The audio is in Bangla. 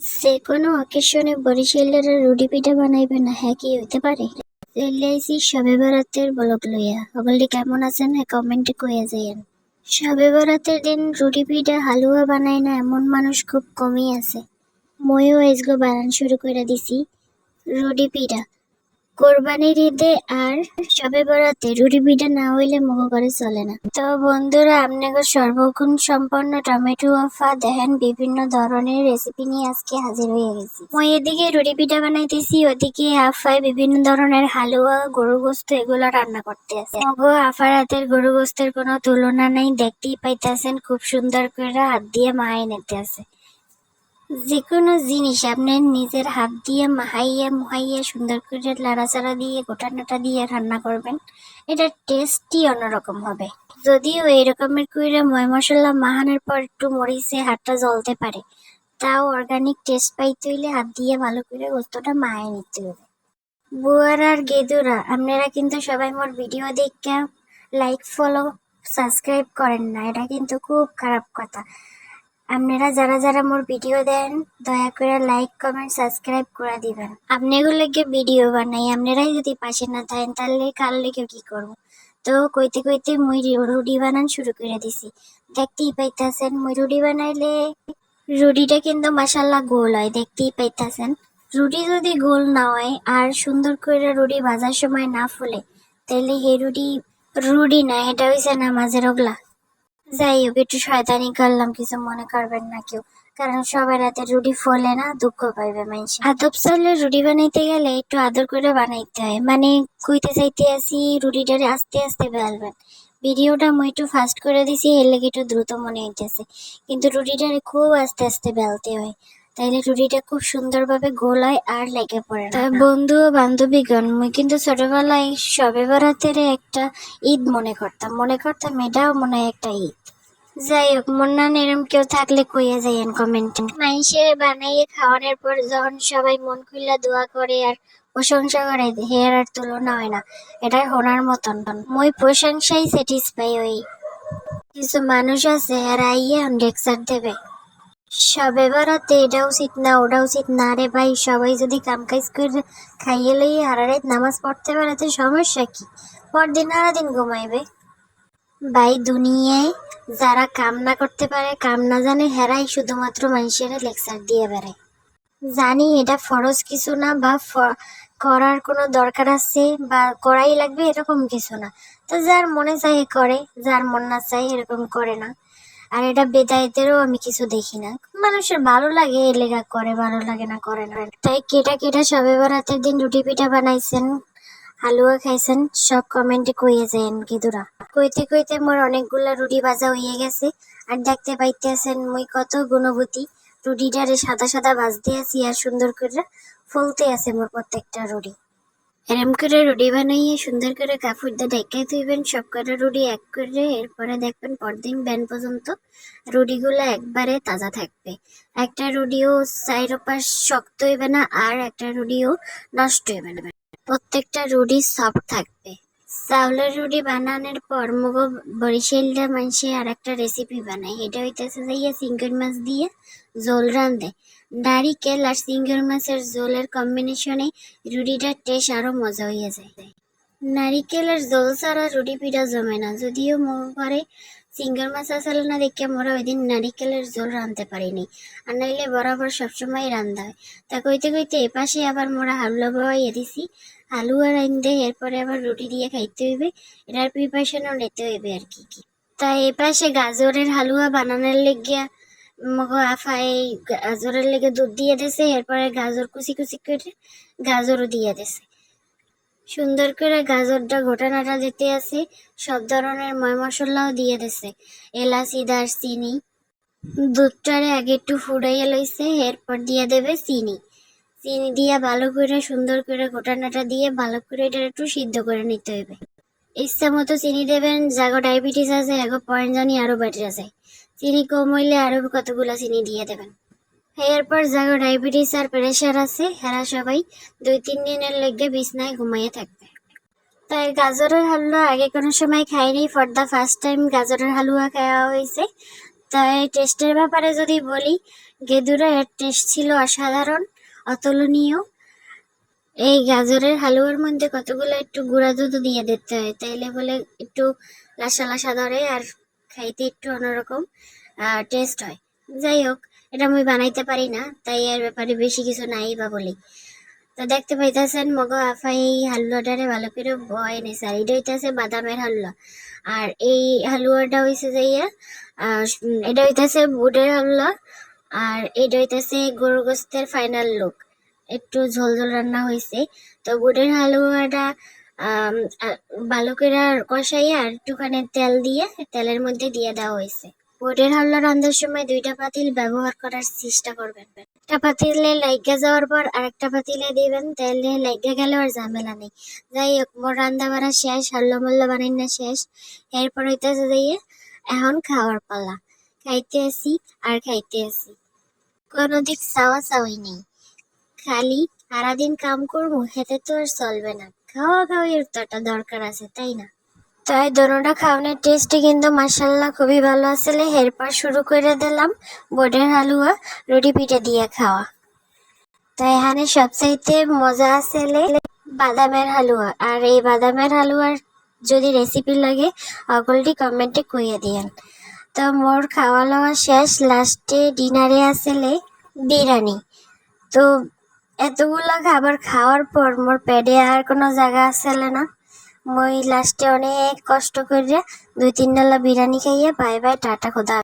যে কোনো অকেশনে বরিশালের রুটি পিঠা বানাইবে না হ্যাঁ কি হইতে পারে? এলআইসি সবে বরাতের বলক লইয়া। সকলে কেমন আছেন হ্যাঁ কমেন্টে কইয়া যাইয়েন। সবে বরাতের দিন রুটি পিঠা হালুয়া বানায় না, এমন মানুষ খুব কমই আছে। ময়ও এসগো বানান শুরু করে দিছি। রুটি পিঠা কোরবানির ঈদে আর সবে বরাতে রুটি পিঠা না হইলে মুখ করে চলে না। তো বন্ধুরা আপনাকে সর্বগুণ সম্পন্ন টমেটো আফা দেখেন, বিভিন্ন ধরনের রেসিপি নিয়ে আজকে হাজির হয়ে গেছি। মই এদিকে রুটি পিঠা বানাইতেছি, ওদিকে আফায় বিভিন্ন ধরনের হালুয়া গরু গোস্ত এগুলো রান্না করতে আছে। মগো আফার হাতের গরু গোস্তের কোনো তুলনা নাই, দেখতেই পাইতেছেন, খুব সুন্দর করে হাত দিয়ে মায়ে নিতে আছে। যে কোনো জিনিস আপনি নিজের হাত দিয়ে মাহাইয়া মুহাইয়া সুন্দর করে লাড়াচাড়া দিয়ে গোটা নাটা দিয়ে রান্না করবেন, এটা টেস্টই অন্যরকম হবে। যদিও এই রকমের কইরা ময় মশলা মাহানোর পর একটু মরিচে হাতটা জ্বলতে পারে, তাও অর্গানিক টেস্ট পাইতে হইলে হাত দিয়ে ভালো করে গোস্তটা মায়ে নিতে হবে। বুয়ার আর গেদুরা, আপনারা কিন্তু সবাই মোর ভিডিও দেখে লাইক ফলো সাবস্ক্রাইব করেন না, এটা কিন্তু খুব খারাপ কথা। আপনারা যারা যারা মোর ভিডিও দেন, দয়া করে লাইক কমেন্ট সাবস্ক্রাইব করে দিবেন। আপনি এগুলোকে ভিডিও বানাই, আপনারাই যদি পাশে না থাকেন, তাহলে কার লেগে কি করব? তো কইতে কইতে মুই রি- রুটি বানান শুরু করে দিছি। দেখতেই পাইতাছেন, মুই রুডি বানাইলে রুডিটা কিন্তু মাসাল্লাহ গোল হয়, দেখতেই পাইতাছেন। রুটি যদি গোল না হয় আর সুন্দর করে রুটি ভাজার সময় না ফুলে, তাহলে হে রুটি রুটি না, এটা হইছে নামাজের ওগলা যাই হোক, একটু শয়তানি করলাম, কিছু মনে করবেন না কেউ। কারণ সবার হাতে রুটি ফলে না দুঃখ পাইবে মানুষ আদব চাউলে রুটি বানাইতে গেলে একটু আদর করে বানাইতে হয়। মানে কইতে চাইতে আসি, রুটিটারে আস্তে আস্তে বেলবেন। ভিডিওটা মই একটু ফাস্ট করে দিছি, এর লেগে একটু দ্রুত মনে হইতেছে। কিন্তু রুটিটা খুব আস্তে আস্তে বেলতে হয়। তাইলে রুটিটা খুব সুন্দরভাবে গোল হয় আর লেগে পড়ে না। বন্ধু ও বান্ধবীগণ মুই কিন্তু ছোটবেলায় সবে বরাতের একটা ঈদ মনে করতাম। মনে করতাম এটাও মনে হয় একটা ঈদ। যাই হোক মন্নান এরম কেউ থাকলে কইয়া যাইয়েন কমেন্টে। মাইসে বানাইয়ে খাওয়ানোর পর যখন সবাই মন খুললা দোয়া করে আর প্রশংসা করে হেয়ার আর তুলনা হয় না। এটা হোনার মতন। মই প্রশংসাই স্যাটিসফাই হই। কিছু মানুষ আছে আর আইয়া লেকচার দেবে। সবে বেড়াতে এটা উচিত না ওটা উচিত না রে ভাই। সবাই যদি কাম কাজ করে খাইয়ে লইয়ে আর নামাজ পড়তে পারে তো সমস্যা কি? পরদিন দিন ঘুমাইবে। ভাই, দুনিয়ায় যারা কাম না করতে পারে, কাম না জানে, হেরাই শুধুমাত্র মানুষের লেকচার দিয়ে বেড়ায়। জানি এটা ফরজ কিছু না বা করার কোনো দরকার আছে বা করাই লাগবে এরকম কিছু না। তো যার মনে চাই করে, যার মন না চাই এরকম করে না। আর এটা বেদায়তেরও আমি কিছু দেখি না। মানুষের ভালো লাগে, এ লেগা করে, ভালো লাগে না, করে না। তাই কেটা কেটা সবে বরাতের দিন রুটি পিঠা বানাইছেন হালুয়া খাইছেন, সব কমেন্টে কইয়ে যায়েন গিদুরা। কইতে কইতে মোর অনেকগুলা রুটি ভাজা হইয়ে গেছে, আর দেখতে পাইতেছেন মুই কত গুণবতী। রুটিটারে সাদা সাদা ভাজতে আছি আর সুন্দর করে ফুলতে আছে মোর প্রত্যেকটা রুটি। এরম করে রুটি বানাইয়ে সুন্দর করে কাপড় দিয়ে ঢেকে ধুইবেন, সব কটা রুটি এক করে, এরপরে দেখবেন পরদিন ব্যান পর্যন্ত রুটিগুলো একবারে তাজা থাকবে। একটা রুটিও চাইর পাশ শক্ত হইবে না, আর একটা রুটিও নষ্ট হইবে না। প্রত্যেকটা রুটি সফট থাকবে। চাউলের রুটি বানানোর পর মুগো বরিশালটা মানুষে আর একটা রেসিপি বানায়। এটা হইতেছে যাইয়া সিঙ্গের মাছ দিয়ে জোল রান্ধে নারিকেল আর সিঙ্গের মাছের জোলের কম্বিনেশনে রুটিটার টেস্ট আরও মজা হয়ে যায় নারিকেলের জোল ছাড়া রুটি পিঠা জমে না। যদিও মোর সিঙ্গের মাছ আসলে না দেখে মোরা ওই দিন নারিকেলের জোল রাঁধতে পারিনি আর নাইলে বরাবর সবসময় রান্ধা হয়। তা কইতে কইতে এপাশে আবার মোরা হালুয়া বাবাইয়া দিছি হালুয়া রান্ধে এরপরে আবার রুটি দিয়ে খাইতে হইবে। এটার প্রিপারেশনও নিতে হইবে আর কি কি। তা এপাশে গাজরের হালুয়া বানানোর লেগিয়া মগো এই গাজরের লেগে দুধ দিয়ে দিছে এরপরে গাজর কুচি কুচি করে গাজরও দিয়ে দিছে সুন্দর করে গাজরটা ঘোটানাটা দিতে আছে, সব ধরনের ময় মশলাও দিয়ে দিছে এলাচি দারচিনি দুধটারে আগে একটু ফুটাইয়া লইছে, এরপর দিয়ে দেবে চিনি। চিনি দিয়ে ভালো করে, সুন্দর করে ঘোটানাটা দিয়ে ভালো করে এটা একটু সিদ্ধ করে নিতে হবে ইচ্ছা মতো চিনি দেবেন, যাগো ডায়াবেটিস আছে এগো পয়েন্ট জানি আরও বেটে আছে। চিনি কম হইলে আরও কতগুলা চিনি দিয়ে দেবেন। এরপর যাগো ডায়াবেটিস আর প্রেশার আছে, হেরা সবাই দুই তিন দিনের লেগে বিছনায় ঘুমাইয়ে থাকবে। তাই গাজরের হালুয়া আগে কোনো সময় খাইনি ফর দ্য ফার্স্ট টাইম গাজরের হালুয়া খাওয়া হয়েছে। তাই টেস্টের ব্যাপারে যদি বলি গেদুরা এর টেস্ট ছিল অসাধারণ, অতুলনীয়। এই গাজরের হালুয়ার মধ্যে কতগুলো একটু গুঁড়া দুধ দিয়ে দিতে হয়, তাইলে বলে একটু লাসা লাসা ধরে আর খাইতে একটু অন্যরকম টেস্ট হয়। যাই হোক এটা আমি বানাইতে পারি না তাই এর ব্যাপারে বেশি কিছু নাই বা বলি। তো দেখতে পাইতেছেন মগ আফাই এই হালুয়াটারে ভালো করে বয় নিছে আর এটা হইতেছে বাদামের হালুয়া। আর এই হালুয়াটা যাইয়া আহ, এটা হইতেছে বুটের হালুয়া আর এটা হইতেছে গরু গোস্তের ফাইনাল লুক একটু ঝোল ঝোল রান্না হয়েছে তো বুটের হালুয়াটা আ- ভালো আর একটুখানি তেল দিয়ে তেলের মধ্যে দিয়ে দেওয়া হয়েছে। বুটের হালুয়া রান্নার সময় দুইটা পাতিল ব্যবহার করার চেষ্টা করবেন। একটা পাতিলে লাইগা যাওয়ার পর আরেকটা পাতিলে দিবেন তাহলে লাইগা গেলে আর ঝামেলা নেই। যাই হোক, মোর রান্না বাড়া শেষ হাল্লা মাল্লা বানাই না শেষ। এরপর হইতেছে যাইয়ে এখন খাওয়ার পালা। খাইতে আসি আর খাইতে আসি। কোনো দিক চাওয়া চাওয়াই নেই। খালি সারাদিন কাম করব হেতে তো আর চলবে না। খাওয়া খাওয়ার তো একটা দরকার আছে, তাই না? তাই দোনোটা খাওয়ানোর টেস্টে কিন্তু মাসাল্লাহ খুবই ভালো আসলে এরপর শুরু করে দিলাম বোর্ডের হালুয়া, রুটি পিঠে দিয়ে খাওয়া। তাই এখানে সবচাইতে মজা আসলে বাদামের হালুয়া। আর এই বাদামের হালুয়ার যদি রেসিপি লাগে, অগলটি কমেন্টে কইয়ে দিয়েন। তো মোর খাওয়া লওয়া শেষ লাস্টে ডিনারে আসলে বিরিয়ানি। তো এতগুলা খাবার খাওয়ার পর মোর পেটে আর কোনো জায়গা আসলে না। মই লাস্টে অনেক কষ্ট করে দুই তিন ডালা বিরিয়ানি খাইয়ে বাই বাই, টাটা, খোদা।